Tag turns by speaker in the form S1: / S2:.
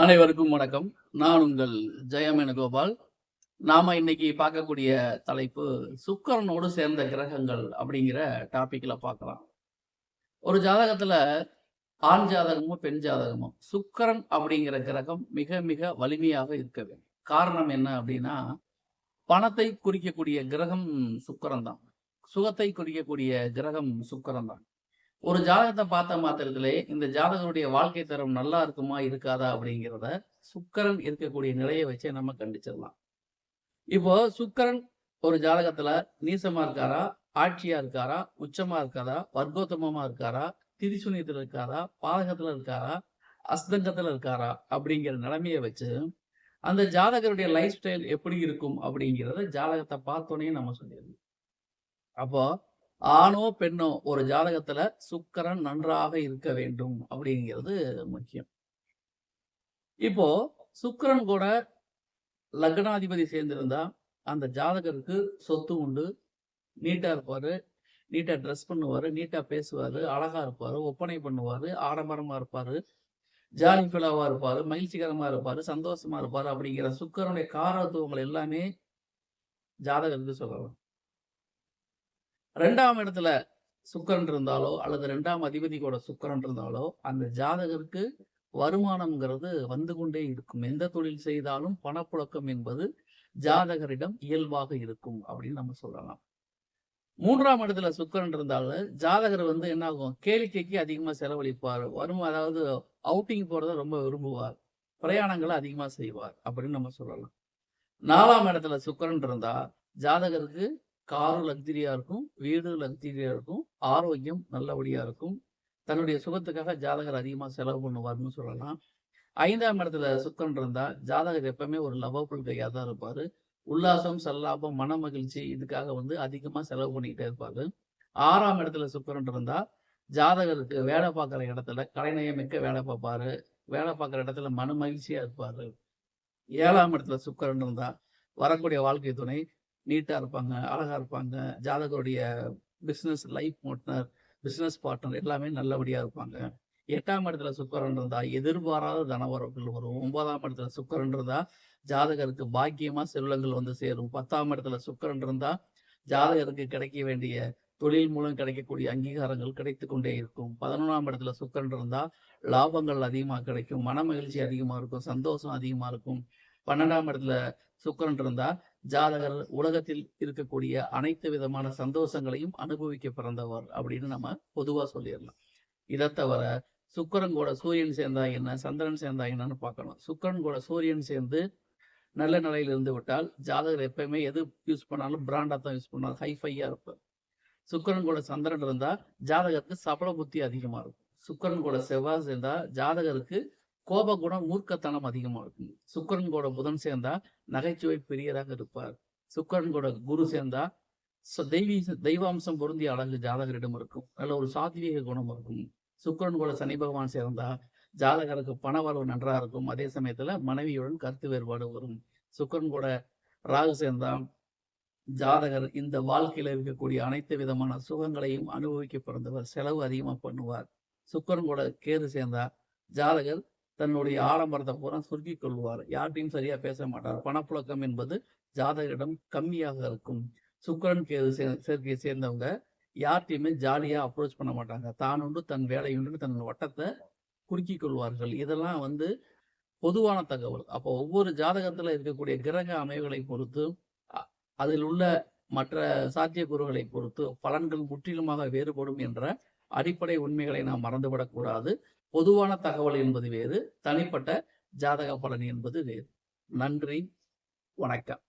S1: அனைவருக்கும் வணக்கம். நான் உங்கள் ஜெயமேனுகோபால். நாம இன்னைக்கு பார்க்கக்கூடிய தலைப்பு, சுக்கரனோடு சேர்ந்த கிரகங்கள் அப்படிங்கிற டாபிக்ல பார்க்கலாம். ஒரு ஜாதகத்துல ஆண் ஜாதகமும் பெண் ஜாதகமும் சுக்கரன் அப்படிங்கிற கிரகம் மிக மிக வலிமையாக இருக்க வேண்டும். காரணம் என்ன அப்படின்னா, பணத்தை குறிக்கக்கூடிய கிரகம் சுக்கரன் தான். சுகத்தை குறிக்கக்கூடிய கிரகம் சுக்கரன் தான். ஒரு ஜாதகத்தை பார்த்த மாத்திரத்திலே, இந்த ஜாதகருடைய வாழ்க்கை தரம் நல்லா இருக்குமா, இருக்காதா அப்படிங்கிறத சுக்கரன் இருக்கக்கூடிய நிலையை வச்சே நம்ம கண்டிச்சிடலாம். இப்போ சுக்கரன் ஒரு ஜாதகத்துல நீசமா இருக்காரா, ஆட்சியா இருக்காரா, உச்சமா இருக்காரா, வர்க்கோத்தமமா இருக்காரா, திரிசுனியத்துல இருக்காரா, பாதகத்துல இருக்காரா, அஸ்தங்கத்துல இருக்காரா அப்படிங்கிற நிலைமையை வச்சு, அந்த ஜாதகருடைய லைஃப் ஸ்டைல் எப்படி இருக்கும் அப்படிங்கிறத ஜாதகத்தை பார்த்தோன்னே நம்ம சொல்லிடலாம். அப்போ ஆணோ, பெண்ணோ ஒரு ஜாதகத்துல சுக்கரன் நன்றாக இருக்க வேண்டும் அப்படிங்கிறது முக்கியம். இப்போ சுக்கரன் கூட லக்னாதிபதி சேர்ந்திருந்தா, அந்த ஜாதகருக்கு சொத்து உண்டு. நீட்டா இருப்பாரு. நீட்டா ட்ரெஸ் பண்ணுவாரு. நீட்டா பேசுவாரு. அழகா இருப்பாரு. ஒப்பனை பண்ணுவாரு. ஆடம்பரமா இருப்பாரு. ஜாலி ஃபெலோவா இருப்பாரு. மகிழ்ச்சிகரமா இருப்பாரு. சந்தோஷமா இருப்பாரு. அப்படிங்கிற சுக்கரனுடைய காரணத்துவங்கள் எல்லாமே ஜாதகருக்கு சொல்லலாம். ரெண்டாம் இடத்துல சுக்கரன் இருந்தாலோ, அல்லது ரெண்டாம் அதிபதி கூட சுக்கரன் இருந்தாலோ, அந்த ஜாதகருக்கு வருமானம்ங்கிறது வந்து கொண்டே இருக்கும். எந்த தொழில் செய்தாலும் பணப்புழக்கம் என்பது ஜாதகரிடம் இயல்பாக இருக்கும் அப்படின்னு நம்ம சொல்லலாம். மூன்றாம் இடத்துல சுக்கரன் இருந்தாலும் ஜாதகர் வந்து என்ன ஆகும்? கேளிக்கைக்கு அதிகமா செலவழிப்பார். வரும் அதாவது அவுட்டிங் போறத ரொம்ப விரும்புவார். பிரயாணங்களை அதிகமா செய்வார் அப்படின்னு நம்ம சொல்லலாம். நாலாம் இடத்துல சுக்கரன் இருந்தா, ஜாதகருக்கு காரும் லக்ஸரியா இருக்கும். வீடு லக்ஸரியா இருக்கும். ஆரோக்கியம் நல்லபடியா இருக்கும். தன்னுடைய சுகத்துக்காக ஜாதகர் அதிகமா செலவு பண்ணுவார்ன்னு சொல்லலாம். ஐந்தாம் இடத்துல சுத்தம் இருந்தா, ஜாதகர் எப்பவுமே ஒரு லவ்வபிள் கையாக தான் இருப்பாரு. உல்லாசம், சல்லாபம், மனமகிழ்ச்சி இதுக்காக வந்து அதிகமா செலவு பண்ணிக்கிட்டே இருப்பாரு. ஆறாம் இடத்துல சுக்கரன் இருந்தா, ஜாதகருக்கு வேலை பார்க்குற இடத்துல கலைநயமிக்க வேலை பார்ப்பாரு. வேலை பார்க்குற இடத்துல மனமகிழ்ச்சியா இருப்பாரு. ஏழாம் இடத்துல சுக்கரன் இருந்தா, வரக்கூடிய வாழ்க்கை துணை நீட்டா இருப்பாங்க. அழகா இருப்பாங்க. ஜாதகருடைய business life partner, business partner எல்லாமே நல்லபடியா இருப்பாங்க. எட்டாம் இடத்துல சுக்கரன் இருந்தா, எதிர்பாராத தனவரவுகள் வரும். ஒன்பதாம் இடத்துல சுக்கரன் இருந்தா, ஜாதகருக்கு பாக்கியமா செல்வங்கள் வந்து சேரும். 10ஆம் இடத்துல சுக்கரன் இருந்தா, ஜாதகருக்கு கிடைக்க வேண்டிய தொழில் மூலம் கிடைக்கக்கூடிய அங்கீகாரங்கள் கிடைத்து கொண்டே இருக்கும். 11ஆம் இடத்துல சுக்கரன் இருந்தா, லாபங்கள் அதிகமாக கிடைக்கும். மனமகிழ்ச்சி அதிகமாக இருக்கும். சந்தோஷம் அதிகமாக இருக்கும். 12ஆம் இடத்துல சுக்கரன் இருந்தா, ஜாதகர் உலகத்தில் இருக்கக்கூடிய அனைத்து விதமான சந்தோஷங்களையும் அனுபவிக்க பிறந்தவர் அப்படின்னு நம்ம பொதுவா சொல்லிடலாம் இதை தவிர சுக்கிரன் கூட சூரியன் சேர்ந்தா என்ன? சந்திரன் சேர்ந்தா என்னன்னு பார்க்கணும். சுக்கிரன் கூட சூரியன் சேர்ந்து நல்ல நிலையில இருந்து விட்டால், ஜாதகர் எப்பவுமே எது யூஸ் பண்ணாலும் பிராண்டா தான் யூஸ் பண்ணாலும் ஹைஃபையா இருப்பார். சுக்கிரன் கூட சந்திரன் இருந்தா, ஜாதகருக்கு சபல புத்தி அதிகமா இருக்கும். சுக்கிரன் கூட செவ்வாய் சேர்ந்தா, ஜாதகருக்கு கோப குணம், மூர்க்கத்தனம் அதிகமா இருக்கும். சுக்கிரன் கூட புதன் சேர்ந்தா, நகைச்சுவை பெரியதாக இருப்பார். சுக்கரன் கூட குரு சேர்ந்தா, ச தெய்வாம்சம் பொருந்திய அழகு ஜாதகரிடம் இருக்கும். நல்ல ஒரு சாத்வீக குணம் இருக்கும். சுக்கரன் கூட சனி பகவான் சேர்ந்தா, ஜாதகருக்கு பணவரவு நன்றா இருக்கும். அதே சமயத்துல மனைவியுடன் கருத்து வேறுபாடு வரும். சுக்கிரன் கூட ராகு சேர்ந்தா, ஜாதகர் இந்த வாழ்க்கையில இருக்கக்கூடிய அனைத்து விதமான சுகங்களையும் அனுபவிக்க பிறந்தவர். செலவு அதிகமா பண்ணுவார். சுக்கிரன் கூட கேது சேர்ந்தா, ஜாதகர் தன்னுடைய ஆடம்பரத்தை பூரா சுருக்கிக் கொள்வார். யார்கிட்டையும் சரியா பேச மாட்டார். பணப்புழக்கம் என்பது ஜாதகரிடம் கம்மியாக இருக்கும். சுக்கரன் கேது சே சேர்ந்தவங்க யார்கிட்டையுமே ஜாலியா அப்ரோச் பண்ண மாட்டாங்க. தான் உண்டு, தன் வேலை உண்டுன்னு தன் வட்டத்தை குறுக்கிக் கொள்வார்கள். இதெல்லாம் வந்து பொதுவான தகவல். அப்போ ஒவ்வொரு ஜாதகத்துல இருக்கக்கூடிய கிரக அமைவுகளை பொறுத்து, அதில் உள்ள மற்ற சாத்தியக்கூறுகளை பொறுத்து பலன்கள் முற்றிலுமாக வேறுபடும் என்ற அடிப்படை உண்மைகளை நாம் மறந்துவிடக்கூடாது பொதுவான தகவல் என்பது வேறு. தனிப்பட்ட ஜாதக பலன் என்பது வேறு. நன்றி. வணக்கம்.